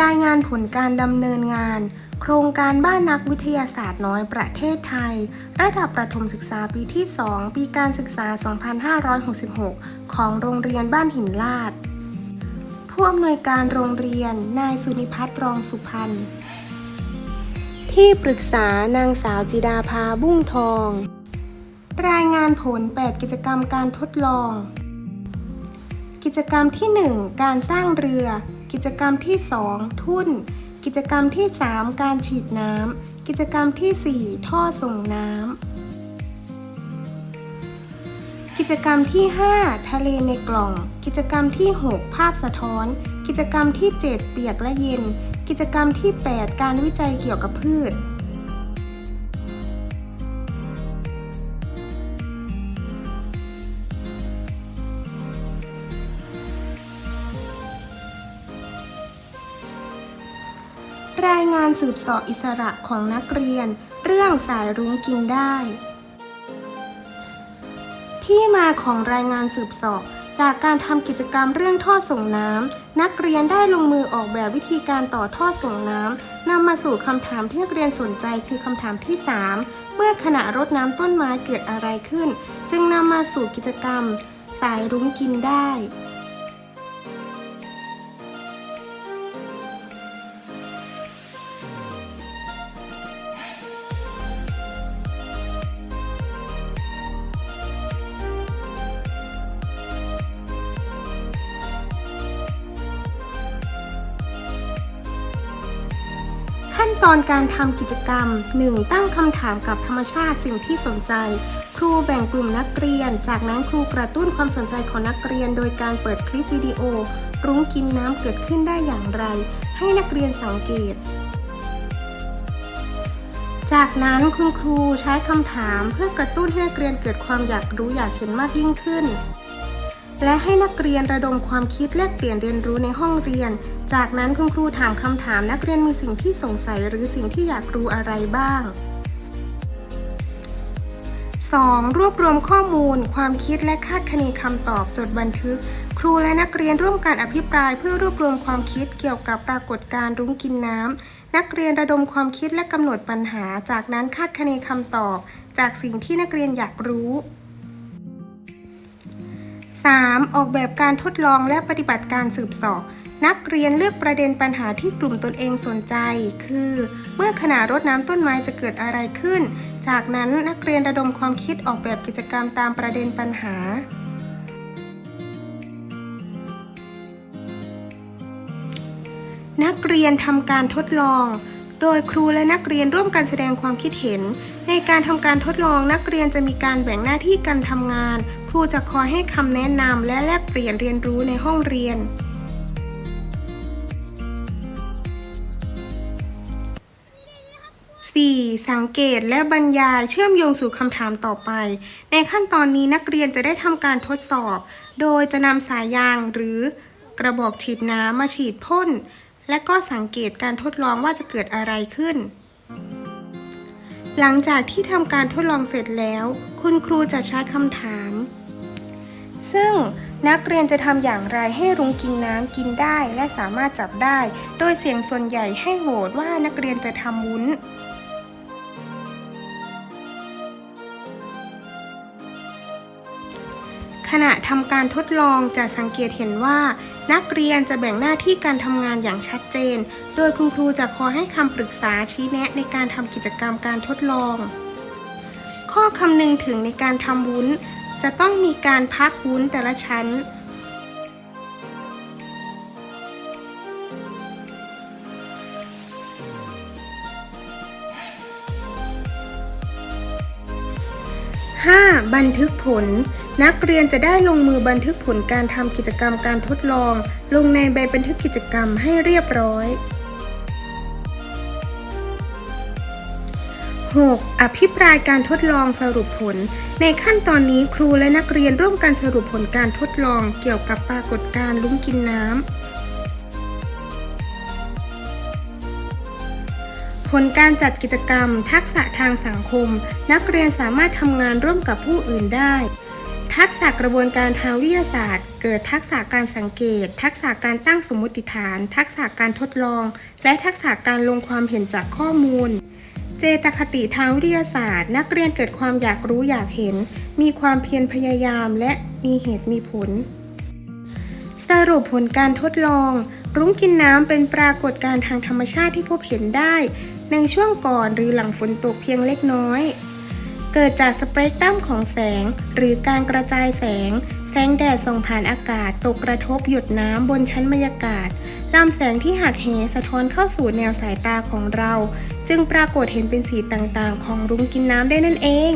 รายงานผลการดำเนินงาน โครงการบ้านนักวิทยาศาสตร์น้อยประเทศไทย ระดับประถมศึกษาปีที่ 2 ปีการศึกษา 2566 ของโรงเรียนบ้านหินลาด ผู้อำนวยการโรงเรียน นายสุนิพัฒน์รองสุพรรณ ที่ปรึกษานางสาวจิดาภาบุ้งทอง รายงานผล 8 กิจกรรมการทดลองกิจกรรมที่ 1 การสร้างเรือ กิจกรรมที่ 2 ทุ่น กิจกรรมที่ 3 การฉีดน้ำ กิจกรรมที่ 4 ท่อส่งน้ำ กิจกรรมที่ 5 ทะเลในกล่อง กิจกรรมที่ 6 ภาพสะท้อน กิจกรรมที่ 7 เปียกและเย็น กิจกรรมที่ 8 การวิจัยเกี่ยวกับพืช รายงานสืบสอบอิสระของนักเรียน เรื่องสายรุ้งกินได้ ที่มาของรายงานสืบสอบจากการทำกิจกรรมเรื่องท่อส่งน้ำนักเรียนได้ลงมือออกแบบวิธีการต่อท่อส่งน้ำนำมาสู่คำถามที่นักเรียนสนใจคือคำถามที่ 3 เมื่อขณะรดน้ำต้นไม้เกิดอะไรขึ้น จึงนำมาสู่กิจกรรม สายรุ้งกินได้ ขั้นตอนการทำกิจกรรม 1. ตั้งคำถามกับธรรมชาติสิ่งที่สนใจ ครูแบ่งกลุ่มนักเรียน จากนั้นครูกระตุ้นความสนใจของนักเรียน โดยการเปิดคลิปวิดีโอ รุ้งกินน้ำเกิดขึ้นได้อย่างไร ให้นักเรียนสังเกต จากนั้นคุณครูใช้คำถามเพื่อกระตุ้นให้นักเรียนเกิดความอยากรู้อยากเห็นมากยิ่งขึ้น และให้นักเรียนระดมความคิดแลกเปลี่ยนเรียนรู้ในห้องเรียน จากนั้นคุณครูถามคำถามนักเรียนมีสิ่งที่สงสัยหรือสิ่งที่อยากรู้อะไรบ้าง 2. รวบรวมข้อมูล ความคิดและคาดคะเนคำตอบจดบันทึก ครูและนักเรียนร่วมการอภิปราย เพื่อรวบรวมความคิดเกี่ยวกับปรากฏการณ์รุ้งกินน้ำนักเรียนระดมความคิดและกำหนดปัญหา จากนั้นคาดคะเนคำตอบ จากสิ่งที่นักเรียนอยากรู้ 3. ออกแบบการทดลองและปฏิบัติการสืบสอบ นักเรียนเลือกประเด็นปัญหาที่กลุ่มตนเองสนใจ คือ เมื่อขณะรดน้ำต้นไม้จะเกิดอะไรขึ้น จากนั้นนักเรียนระดมความคิดออกแบบกิจกรรมตามประเด็นปัญหา นักเรียนทำการทดลอง โดยครูและนักเรียนร่วมกันแสดงความคิดเห็น ในการทำการทดลองนักเรียนจะมีการแบ่งหน้าที่การทำงาน ครูจะคอยให้คำแนะนำและแลกเปลี่ยนเรียนรู้ในห้องเรียน 4. สังเกตและบรรยายเชื่อมโยงสู่คำถามต่อไป ในขั้นตอนนี้นักเรียนจะได้ทำการทดสอบ โดยจะนำสายยางหรือกระบอกฉีดน้ำมาฉีดพ่น และก็สังเกตการทดลองว่าจะเกิดอะไรขึ้น หลังจากที่ทำการทดลองเสร็จแล้ว คุณครูจะใช้คำถาม ซึ่งนักเรียนจะทำอย่างไรให้รุ้งกินน้ำกินได้และสามารถจับได้ โดยเสียงส่วนใหญ่ให้โหวตว่านักเรียนจะทำวุ้น ขณะทำการทดลองจะสังเกตเห็นว่า นักเรียนจะแบ่งหน้าที่การทำงานอย่างชัดเจน โดยคุณครูจะคอยให้คำปรึกษาชี้แนะในการทำกิจกรรมการทดลอง ข้อคำนึงถึงในการทำวุ้น จะต้องมีการพักวุ้นแต่ละชั้น 5. บันทึกผล นักเรียนจะได้ลงมือบันทึกผลการทำกิจกรรมการทดลอง ลงในใบบันทึกกิจกรรมให้เรียบร้อย 6. อภิปรายการทดลองสรุปผล ในขั้นตอนนี้ครูและนักเรียนร่วมกันสรุปผลการทดลองเกี่ยวกับปรากฏการณ์ลุ้งกินน้ำ ผลการจัดกิจกรรม ทักษะทางสังคม นักเรียนสามารถทำงานร่วมกับผู้อื่นได้ ทักษะกระบวนการทางวิทยาศาสตร์ เกิดทักษะการสังเกต ทักษะการตั้งสมมติฐาน ทักษะการทดลอง และทักษะการลงความเห็นจากข้อมูล เจตคติทางวิทยาศาสตร์ นักเรียนเกิดความอยากรู้อยากเห็น มีความเพียรพยายามและมีเหตุมีผล สรุปผลการทดลอง รุ้งกินน้ำเป็นปรากฏการณ์ทางธรรมชาติที่พบเห็นได้ ในช่วงก่อนหรือหลังฝนตกเพียงเล็กน้อย เกิดจากสเปกตรัมของแสง หรือการกระจายแสง แสงแดดส่องผ่านอากาศ ตกกระทบหยดน้ำบนชั้นบรรยากาศลำแสงที่หักเหสะท้อนเข้าสู่แนวสายตาของเรา จึงปรากฏเห็นเป็นสีต่างๆ ของรุ้งกินน้ำได้นั่นเอง